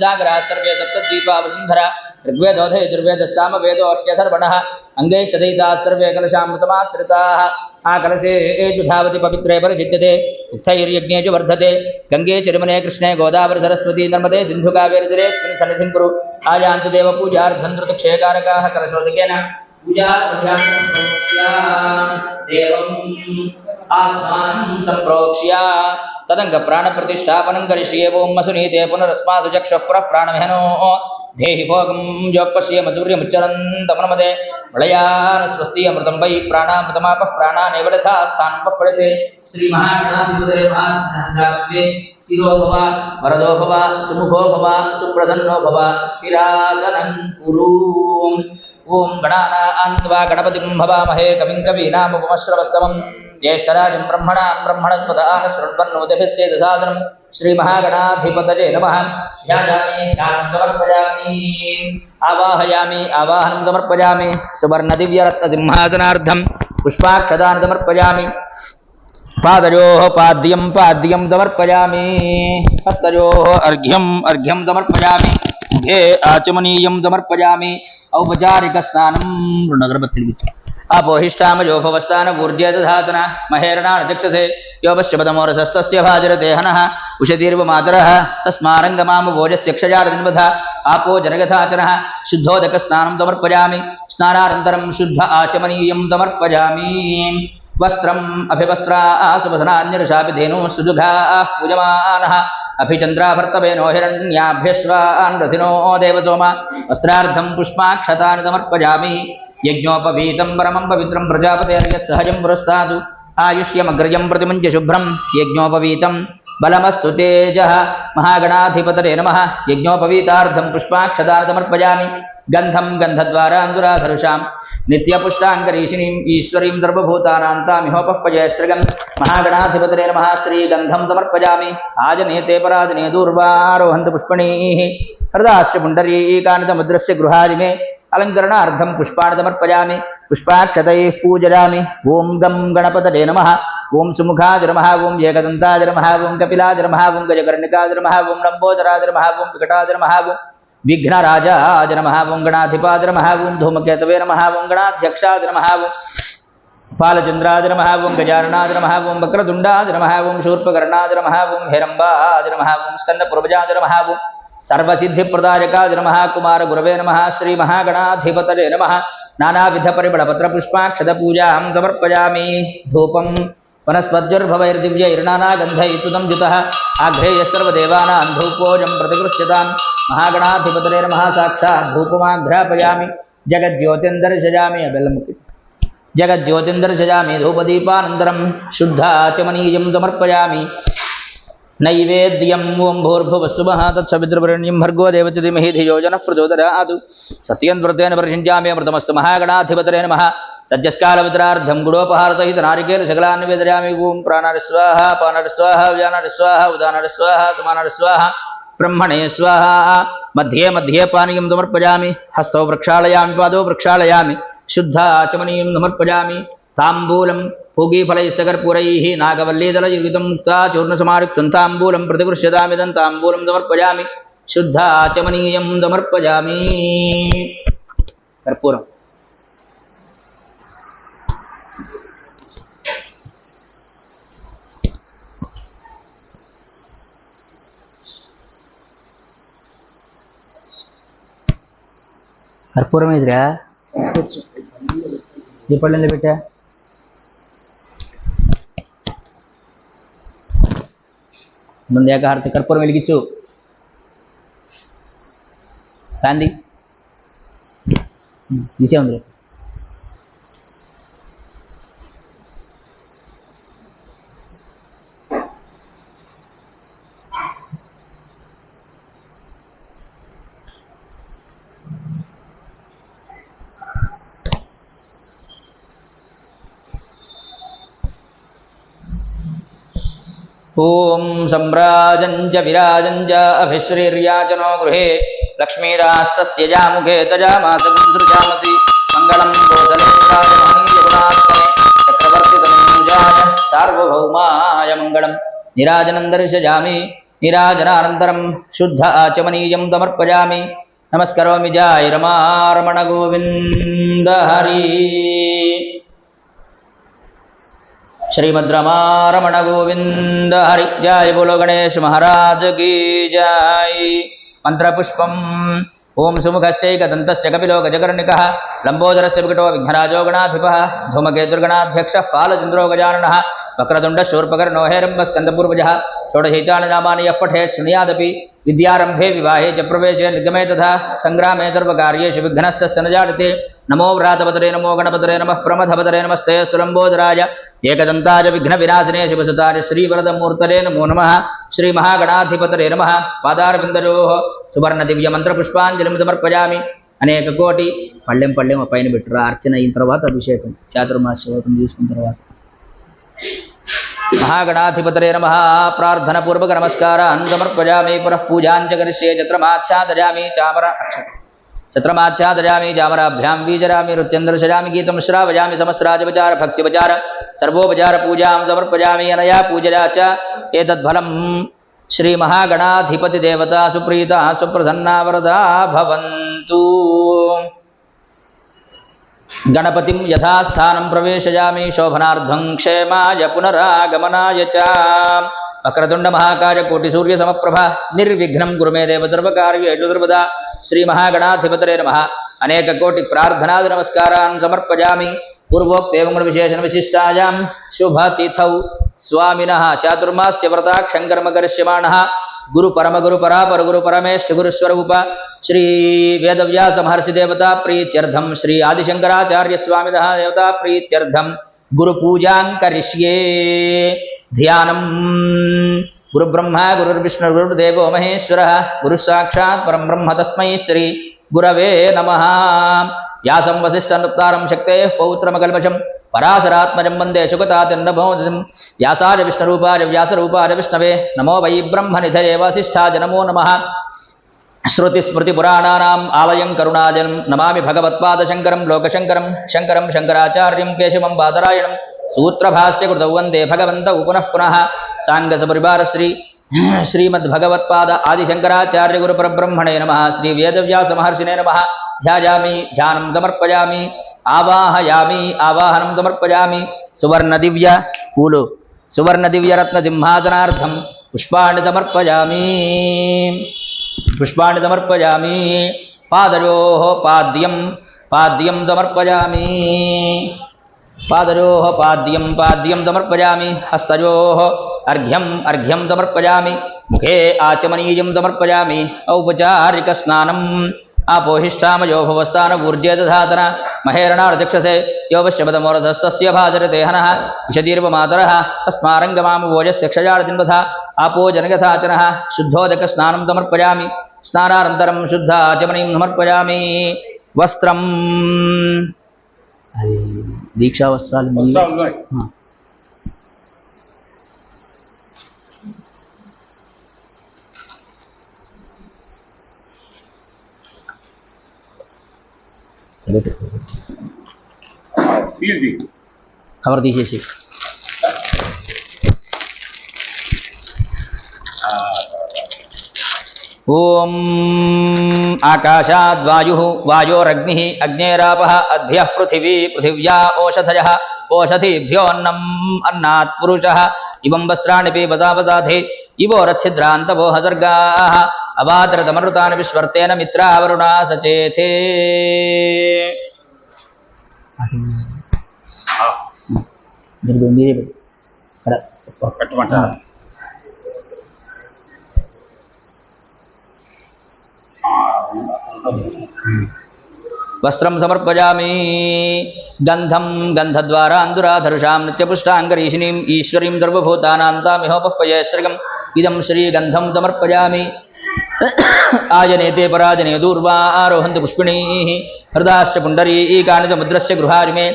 सागरा सर्वे सप्तद्वीपा वसुन्धरा ऋग्वेदोधे यजुर्वेदः सामवेदोऽष्ट्यथर्वणः अङ्गैश्चदैताः सर्वे कलशामृतमाश्रिताः आ कलशे जुधावति पवित्रे परिचिद्यते उक्थैर्यज्ञे च वर्धते। गङ्गे चरिमने कृष्णे गोदावरि सरस्वती, नर्मदे सिन्धुकावेरिजरेऽस्मिन् सन्निधिं कुरु। आयान्तु देवपूजार्थं धृतक्षयकारकाः कलशोदकेन पूजा आत्मानं सम्प्रोक्ष्य तदङ्गप्राणप्रतिष्ठापनं करिष्ये ॐ मसुनीते पुनरस्मादु चक्षुः देहि भोगं जोपश्ये मधुर्यमुच्चरन्तमनमदे। प्रलयान स्वस्ति अमृतं वै प्राणामृतमापः प्राणानेव यथा स्थानपः पडते श्रीमहागणाधिपते महासिद्धात्मे शिरो भव, वरदो भव, सुमुखो भव, सुप्रसन्नो भव स्थिरासनं कुरु। ॐ गणानान्त्वा गणपतिं भवामहे, कविं ज्येष्ठराज ब्रह्मणा ब्रह्मणस्वदाः शृण्वन्नोदभिस्येदसादनं श्रीमहागणाधिपतये नमः। ध्यायामि ध्यानं समर्पयामि। आवाहयामि, आवाहनं समर्पयामि। सुवर्णदिव्यरत्नसिंहासनार्थं पुष्पाक्षदान् समर्पयामि। पादयोः पाद्यं पाद्यं समर्पयामि। हस्तयोः अर्घ्यम् अर्घ्यं समर्पयामि। मुखे आचमनीयं समर्पयामि। औपचारिकस्नानं ऋणगर्भत्रिवित् अपोहिष्ठामयोपवस्थानपूर्ज्यदधातन महेरणानचक्षसे योपश्यपदमोरसस्तस्य भाजरते हनः। उषतीर्वमातरः तस्मारङ्गमामभोजस्य क्षजारदिन्वध आपो जनगथाचनः। शुद्धोदकस्नानं समर्पयामि स्नानानन्तरं शुद्ध आचमनीयं समर्पयामि वस्त्रम् अभिवस्त्रा सुवसनान्यरुषापि धेनुः सुजुघाः पूजमानः। अभिचन्द्राभर्तवेनो हिरण्याभ्यश्वान् रथिनो देवसोम। वस्त्रार्धं पुष्पाक्षतानि समर्पयामि यज्ञोपवीतं परमं पवित्रं प्रजापतेर्यत्सहजं पुरस्तादु। आयुष्यमग्रजं प्रतिमुञ्च शुभ्रं। यज्ञोपवीतं। बलमस्तु तेजः। महागणाधिपतरे नमः। यज्ञोपवीतार्धं पुष्पाक्षतानि समर्पयामि गन्धं गन्धद्वारान्दुराधरुषां नित्यपुष्टाङ्गरीषिणीम् ईश्वरीं सर्वभूतानां तामिहोपःपजयश्रगं महागणाधिपतरे नमः। श्रीगन्धं समर्पयामि। आजनेते पराजने दूर्वारोहन्त पुष्पणीः हृदाश्च पुण्डरीकानितमुद्रस्य गृहादिमे। पुष्पाणि समर्पयामि पुष्पाक्षतैः पूजयामि ॐ गं गणपतये नमः ॐ कपिलाय नमः ॐ गजकर्णिकाय नमः ॐ लम्बोदराय नमः ॐ विकटाय नमः ॐ विघ्नराजाय नमः ॐ गणाधिपाय नमः ॐ धूमकेतवे गजाननाय नमः ॐ वक्रतुण्डाय नमः ॐ शूर्पकर्णाय नमः ॐ हेरम्बाय नमः ॐ स्कन्दपूर्वजाय नमः ॐ सर्वसिद्धिप्रदायकाय नमः कुमारगुरवे नमः श्रीमहागणाधिपतये नमः। नानाविधपरिमलपत्रपुष्पाक्षतपूजां समर्पयामि। धूपं वनस्पत्युर्भवैर्दिव्यैर्नानागन्धैस्तुतं युतः आघ्रेयः सर्वदेवानां धूपोजं प्रतिगृह्यतां महागणाधिपतये नमः, साक्षात् धूपमाघ्रापयामि। जगज्योतिन्दर्शयामि बेल्लमुखि जगज्योतिन्दर्शयामि धूपदीपानन्तरं। शुद्धाचमनीयं समर्पयामि। నైవేద్యం ఓం భూర్భువస్సుమః తత్సవితృవరణ్యం భర్గో దేవతి ధీమహి ధియోజన ప్రచోదరాదు సత్యం వృతేన పరిశించామే మృతమస్తు మహాగణాధిపతరే నమ. సద్యస్కాలమిత్రార్థం గుడోపహారతహిత నారికేల సకలాన్ని వేదయామి ఓం ప్రాణారి స్వాహ పానారి స్వాహ వ్యానారి స్వాహ ఉదానారి స్వాహ సమానారి స్వాహ బ్రహ్మణే స్వాహ. మధ్యే మధ్యే పానీయం సమర్పయామి హస్తౌ ప్రక్షాళయామి పాదౌ ప్రక్షాళయామి. శుద్ధ ఆచమనీయం సమర్పయామి తాంబూలం पूगीफलैस्सकर्पूरैः नागवल्लीदलयुतं मुक्ता चूर्णसमारुक्तं ताम्बूलं प्रतिकृष्यतामिदं ताम्बूलं समर्पयामि शुद्धाचमनीयं समर्पयामि कर्पूरं కర్పూరం ఎదురా దీపాళ్ళని పెట్టా ముందు ఏకహారతి కర్పూరం వెలిగించు కాంది తీసే ఉంది ॐ सम्राजं च विराजं च अभिश्रीर्याचनो गृहे लक्ष्मीरास्तस्य जामुखे तजामासगुं सृजामसि। मङ्गलं गोसलेन्द्राजमहनीयगुणात्मने चक्रवर्तितनूजाय सार्वभौमाय मङ्गलं। निराजनं दर्शयामि, नीराजनानन्तरं शुद्ध आचमनीयं समर्पयामि नमस्करोमि जय रमारमण गोविन्द हरि श्रीमद् रमारमण गोविन्द हरि जय बोलो गणेश महाराज की जय। ॐ सुमुखश्चैकदन्तस्य कपिलो गजकर्णिकः लम्बोदरस्य विकटो विघ्नराजो गणाधिपः, धूमकेतुर्गणाध्यक्षः पालचन्द्रो गजाननः वक्रतुण्डशूर्पकर्णो हेरम्बस्कन्दपूर्वजः षोडशैतानि यः पठेत् शृणुयादपि विद्यारम्भे विवाहे च प्रवेशे निर्गमे तथा सङ्ग्रामे सर्वकार्येषु विघ्नस्तस्य न जायते नमो व्रातपतरे नमो गणपतरे नमः, प्रमथपतरे नमस्ते, सुलम्बोदराय एकदन्ताय विघ्नविनाशिने शिवसुताय श्रीवरदमूर्तरे नमो नमः श्रीमहागणाधिपतरे नमः పాదారవిందయోः సువర్ణ దివ్య మంత్ర పుష్పాంజలిం సమర్పయామి అనేక కోటి పళ్ళెం పళ్ళెం ఆ పైన పెట్టురా అర్చన అయిన తర్వాత అభిషేకం చాతుర్మాస శ్లోకం తీసుకున్న తర్వాత మహాగణాధిపతరే నమ ప్రార్థన పూర్వక నమస్కారాన్ సమర్పయామి పునః పూజాంచ కరిష్యే చత్రమాచ్ఛాదయామి చామర చత్రమాచ్ఛాదయామి చామరాభ్యాం వీజరామి నృత్యందర్శయామి గీతం శ్రావయామి सर्वोपचार पूजा समर्पयामी अनया पूजया चल श्री महागणाधिपति देवता सुप्रीता सुप्रसन्ना वरदा भवन्तु। गणपतिं यथास्थानं प्रवेशयामि शोभनार्धं क्षेमाय पुनरागमनाय च। वक्रतुंड कोटि सूर्य निर्विघ्नं गुरु मे देव सर्वकार्येषु सर्वदा श्री महागणाधिपतरे नमः अनेक समर्पयामि। पूर्वोक्तेवं विशेषणविशिष्टायां शुभतिथौ। स्वामिनः चातुर्मास्य व्रताक्षङ्कर्म करिष्यमाणः। गुरु परमगुरु परापर गुरु परमेष्ठ गुरुस्वरूप श्री वेदव्यास महर्षि देवता प्रीत्यर्थं श्री आदिशंकराचार्य स्वामिनः देवता प्रीत्यर्थं गुरुपूजां करिष्ये। ध्यानं। गुरुब्रह्मा, गुरुर्विष्णु, गुरुर्देवो महेश्वरः। गुरुः साक्षात् परं ब्रह्म तस्मै श्री गुरवे नमः। यासं वसिष्ठनुक्तारं शक्तेः पौत्रमकल्मषं पराशरात्मजं वंदे शुकतातिर्नभोदिं व्यासाय विष्णुरूपाय व्यासरूपाय विष्णवे नमो वै ब्रह्म ब्रह्मनिधये वसिष्ठाय नमो नमः। श्रुतिस्मृतिपुराणानाम् आलयं करुणाजनं नमामि भगवत्पादशङ्करं लोकशङ्करं शङ्करं शङ्कराचार्यं केशवं बादरायणं सूत्रभाष्यकृतौ वंदे भगवन्तौ पुनः पुनः। साङ्गसपरिवारश्री श्रीमद्भगवत्पाद आदिशङ्कराचार्यगुरुपरब्रह्मणे नमः। श्रीवेदव्यासमहर्षिणे नमः। ध्यायामि ध्यानं समर्पयामि आवाहयामि, आवाहनं समर्पयामि सुवर्णदिव्य पूलु सुवर्णदिव्यरत्नसिंहासनार्थं पुष्पाणि समर्पयामि पुष्पाणि समर्पयामि पादयोः पाद्यं पाद्यं समर्पयामि पादयोः पाद्यं पाद्यं समर्पयामि हस्तयोः अर्घ्यम् अर्घ्यं समर्पयामि मुखे आचमनीयं समर्पयामि आपो हिश्चामयो भुवस्तान ऊर्जे दधातन महेरणार्दिक्षसे यो पश्यपदमोरधस्तस्य भाजरते हनः विशदीर्वमातरः तस्मारङ्गमामभोजस्य क्षयार्दिन्वथा आपो जनगथाचनः शुद्धोदकस्नानं समर्पयामि स्नानानन्तरं शुद्धाचमनीं समर्पयामि वस्त्रं दीक्षावस्त्रालु let's खबर दीजिए सी ओम आकाशाद वायु वायोरग्नि अग्नेराप अद्भ्य पृथिवी पृथिव्या ओषधय ओषधिभ्योन्न अन्ना पुरुष इवं वस्त्राणि बदा बदाधे इवो रच्छिद्रान्तवो हजर्गा अबाद्रतमरुतान् विश्वर्तेन मित्रावरुणा सचेते। वस्त्रं समर्पयामि। गन्धं गन्धद्वारा अन्दुराधरुषां नित्यपुष्टाङ्गरीशिनीम् ईश्वरीं सर्वभूतानान्तामिहोपयश्रियम् इदं श्रीगन्धं समर्पयामि। आजनेते पराजने दूर्वा आरोहंत पुष्पिणी हृदाश्च पुण्डरीकानि कानित मुद्रस्य गृहारिमे।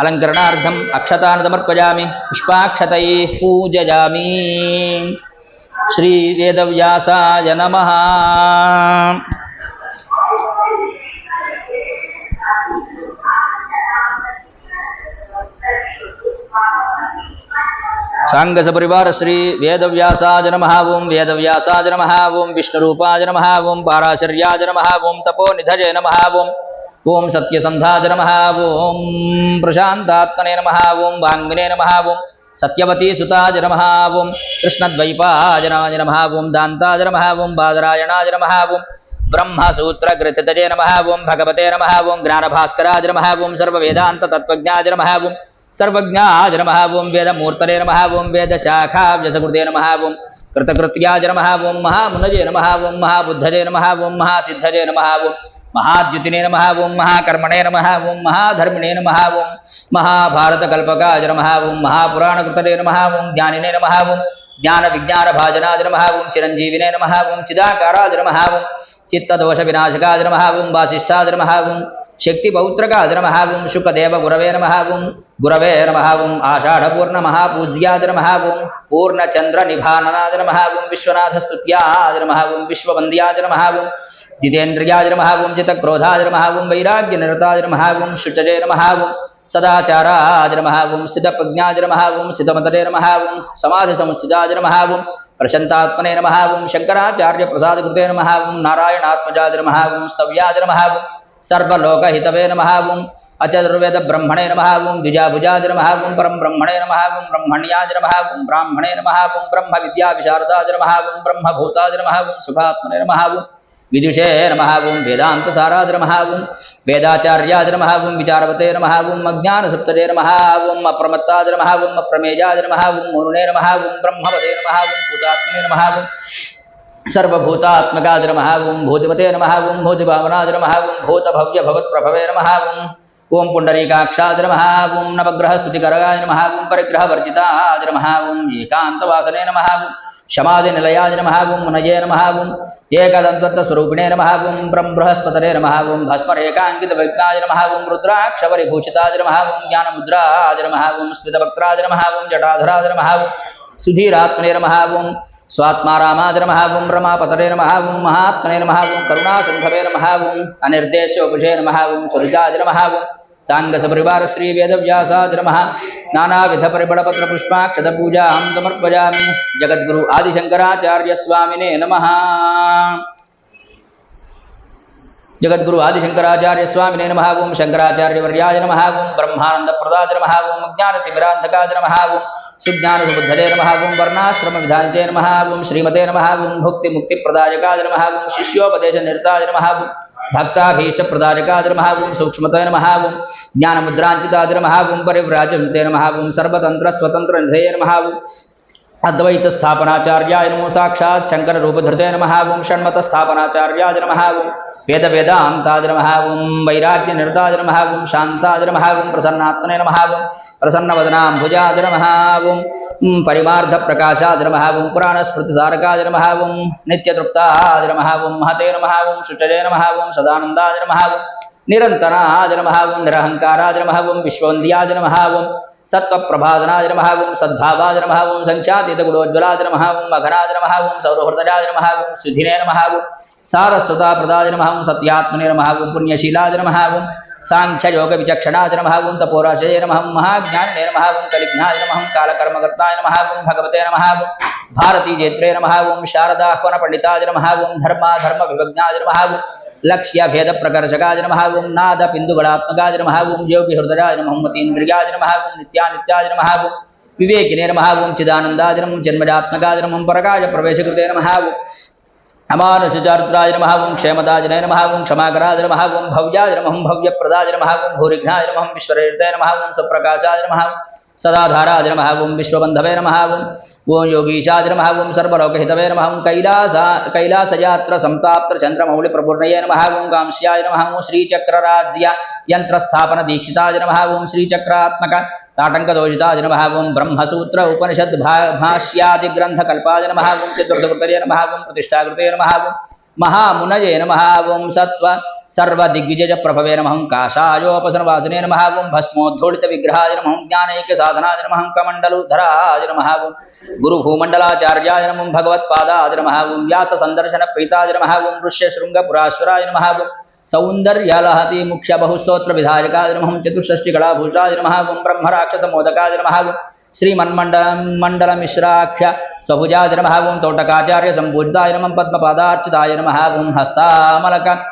अलंकरणार्थम अक्षतान समर्पयामि पुष्पाक्षत पूजयामि श्रीवेदव्यासाय नमः। గృహారి మే అలంకరణార్థం అక్షతాన్ని సమర్పయామి పుష్పాక్షతై పూజయామి శ్రీ వేదవ్యాసాయ నమః సాంగ సపరివార శ్రీ వేదవ్యాసాజ నమ ఓం వేదవ్యాసాజ నమ ఓం విష్ణురూపాజ నమ ఓం పారాశర్యాజ నమ ఓం తపోనిధజే నమ ఓం ఓం సత్యసంధాజ నమ ఓం ప్రశాంతాత్మనే నమ ఓం వాంగ్మినే నమ ఓం సత్యవతీ సుతాజ నమ ఓం కృష్ణద్వైపాజనాజ నమ ఓం దాంతాజ నమ ఓం బాదరాయణాజ నమ ఓం బ్రహ్మసూత్రగ్రథితజే నమ ఓం భగవతే నమ ఓం జ్ఞానభాస్కరాజ నమ ఓం సర్వవేదాంతతత్వజ్ఞాజ నమ ఓం सर्वज्ञाज नमः ओं वेदमूर्तने नमः वेद शाखा नमः ओं कृतकृत्याज नमः ओं महामुनजे नमः ओं महाबुद्धजे नमः ओं महासिद्धजे नमः ओं महाद्युतिने नमः ओं महाकर्मणे नमः ओं महाधर्मिणे नमः ओं महाभारतकल्पकाज नमः ओं महापुराणकृतने नमः ओं ज्ञानिने नमः ओं ज्ञान विज्ञान भाजनाज महाभूम चिरंजीविने नमः ओं चिदाकाराज महाभूम ओं चित्तदोष विनाशकाज महाभूम ओं महाभूम ಶಕ್ತಿ ಪೌತ್ರಕ ಅದ್ರ ಮಹಾವುಂ ಶುಕದೇವ ಗುರವೇ ನಮಃ ಓಂ ಗುರವೇ ನಮಃ ಓಂ ಆಷಾಢಪೂರ್ಣ ಮಹಾಪೂಜ್ಯಾದ್ರ ಮಹಾ ಓಂ ಪೂರ್ಣಚಂದ್ರ ನಿಭಾನನಾದ್ರ ಮಹಾ ಓಂ ವಿಶ್ವನಾಥ ಸ್ತುತ್ಯಾದ್ರ ಮಹಾ ಓಂ ವಿಶ್ವವಂದ್ಯಾದ್ರ ಮಹಾ ಓಂ ಜಿತೇಂದ್ರಿಯಾದ್ರ ಮಹಾ ಓಂ ಚಿತಕ್ರೋಧಾದ್ರ ಮಹಾ ಓಂ ವೈರಾಗ್ಯ ನಿರತಾದ್ರ ಮಹಾ ಓಂ ಶುಚಜೇ ನಮಃ ಓಂ ಸದಾಚಾರಾದ್ರ ಮಹಾ ಓಂ ಸ್ಥಿತಪ್ರಜ್ಞಾದ್ರ ಮಹಾ ಓಂ ಸ್ಥಿತಮತರೇ ನಮಃ ಓಂ ಸಮಾಧಿ ಸಮುಚ್ಚಿತಾದ್ರ ಮಹಾ ಓಂ ಪ್ರಶಂತಾತ್ಮನೇ ನಮಃ ಓಂ ಶಂಕರಾಚಾರ್ಯ ಪ್ರಸಾದ ಕೃತೇ ನಮಃ ಓಂ ನಾರಾಯಣಾತ್ಮಜಾದ್ರ ಮಹಾ ಓಂ ಸ್ತವ್ಯಾದ್ರ ಮಹಾ ಓಂ सर्वलोक हितवे नमः ओं अचतुर्वेद ब्रह्मणे नमः द्विजाभुजाज नमः परम ब्रह्मणे नमः ओं ब्रह्मण्याज नमः ब्राह्मणे नमः ब्रह्म विद्या विशारदाज नमः ब्रह्म भूताज नमः ओं सुखात्मने नमः विदुषे नमः ओं वेदांत साराज नमः वेदाचार्याज नमः विचारवते नमः अज्ञान सप्तरे नमः अप्रमत्ताज नमः अप्रमेजाज अप्रमेयाज मुरुणे नमः ब्रह्मवते नमः भूतात्मने नमः सर्वभूतात्मकाद नमः ओं भूतिमते नमः ओं भूतिभावनाद नमः ओं भूतभव्य भवत्प्रभवे नमः ओं ओं पुण्डरीकाक्षाद नमः ओं नवग्रहस्तुतिकरगाय नमः ओं परिग्रहवर्जिताद नमः ओं एकान्तवासने नमः ओं क्षमादिनिलयाय नमः ओं मुनये नमः ओं एकदन्तस्वरूपिणे नमः ओं ब्रह्मबृहस्पतरे नमः ओं भस्मरेकाङ्कितविघ्नाय नमः ओं रुद्राक्षपरिभूषिताय नमः ओं ज्ञानमुद्राय नमः ओं स्मितवक्त्राय नमः ओं जटाधराद नमः ओं सुधीरात्मने नमः ओं स्वात्मा रामादिर नमः ओं रमापतरे नमः ओं महात्मने नमः ओं करुणासंभवे नमः ओं अनिर्देशोपशे नमः ओं सुरजादि नमः ओं साङ्गसपरिवारश्रीवेदव्यासादि नमः। नानाविधपरिमलपत्रपुष्पाक्षतपूजाहं समर्पयामि। जगद्गुरु आदिशङ्कराचार्यस्वामिने नमः। जगद्गुरु आदिशंकराचार्य स्वामी ने नमः शंकराचार्यवर्याय नमः ओम ब्रह्मानंद प्रदाय नमः ओम अज्ञान तिमिरांधकाय नमः सुज्ञान सुबुद्धले नमः ओम वर्णाश्रम विधानते नमः ओम श्रीमते नमः ओम भुक्ति मुक्ति प्रदायकाय नमः ओम शिष्योपदेश निरताय नमः ओम भक्ताभीष्ट प्रदायकाय नमः ओम सूक्ष्मते नमः ओम ज्ञान मुद्रांचिताय नमः ओम परिव्राजते सर्वतंत्र स्वतंत्र निधये नमः ओम అద్వైత స్థాపనాచార్యాయ నమో సాక్షాత్ శంకర రూపధృతే నమ ఓం షణ్మత స్థాపనాచార్యాయ నమ ఓం వేద వేదాంతాజ నమ ఓం వైరాగ్య నిరతాజ నమ ఓం శాంతాజ నమ ఓం ప్రసన్నాత్మనే నమ ఓం ప్రసన్నవదనాంభుజాజ నమ ఓం పరిమార్థ ప్రకాశాజ నమ ఓం పురాణ స్మృతి సారకాజ నమ ఓం నిత్యతృప్తాజ నమ ఓం మహతే నమ ఓం శుచజే నమ ఓం సదానందాజ నమ ఓం నిరంతరాజ నమ ఓం నిరహంకారాజ నమ ఓం విశ్వవంద్యాజ నమ ఓం सत्प्रभाधनाज नमः ओं सद्भावाज नमः ओं सञ्चातितगुडोज्ज्वलाज नमः ओं मघनाज नमः ओं सौरहृदजाज नमः ओं सुधिने नमः ओं सारस्वताप्रदाज पुण्यशीलाज नमः ओं सांख्ययोगविचक्षणाज नमः ओं तपोराशये नमः ओं महाज्ञानने नमः ओं कालकर्मकर्ताय नमः भगवते नमः ओं भारती जेत्रे नमः ओम शारदा आह्वन पंडिताज नमः ओम धर्म विवज्ञाज नमः ओम लक्ष्य भेद प्रकर्षकाज नमः ओम नाद पिंदुगणात्मकाज नमः ओम योगी हृदयाज नमः मतीन्द्रियाज नमः ओम नित्या नित्याज नमः ओम विवेकिने नमः ओम चिदानंदाज नमः परकाय प्रवेश कृते नमः अमानुषचरित्राय नमः ओं क्षेमदाजनय नमः ओं क्षमाकराज नमः ओं भव्याज नमः ओं भव्यप्रदाज नमः ओं भूरिघ्नाय नमः ओं विश्वहृदय नमः ओं सप्रकाशाय नमः सदाधाराज नमः ओं विश्वबन्धवे नमः, ओं ओं योगीशाज नमः ओं सर्वलोकहितवे नमः ओं कैलासा, कैलासयात्र संताप्त चन्द्रमौलिप्रपूर्णये नमः ओं कांस्याय नमः ओं श्रीचक्रराज्य यन्त्रस्थापनदीक्षिताय नमः ओं श्रीचक्रात्मक నమ ఓం శ్రీచక్రాత్మక తాటంకదోషితాజ నమ ఓం బ్రహ్మసూత్ర ఉపనిషద్ భా భాష్యాది గ్రంథ కల్పాజ నమ ఓం చతుర్థకృతయ నమ ఓం ప్రతిష్టాకృతయ నమ ఓం మహామునయే నమ ఓం సత్వ సర్వదిగ్విజయ ప్రభవే నమ కాషాయోపసనవాసనే నమ ఓం భస్మోద్ధోళిత విగ్రహాయ నమ జ్ఞానైక సాధనాయ నమ కమండలుధరాయ నమ ఓం గురు భూమండలాచార్యాయ నమ सौन्दर्यालहति मुख्य बहुस्तोत्र विधायकादिमहं चतुष्षष्टिकलाभूषादिनमः गुं ब्रह्मराक्षसमोदकादिनमः गुं श्रीमन्मण्डलं, मण्डलमिश्राख्य स्वभुजादिनमः गुम तोटकाचार्य सम्पूजिताय नमं, पद्मपादार्चिताय नमः गुम हस्तामलक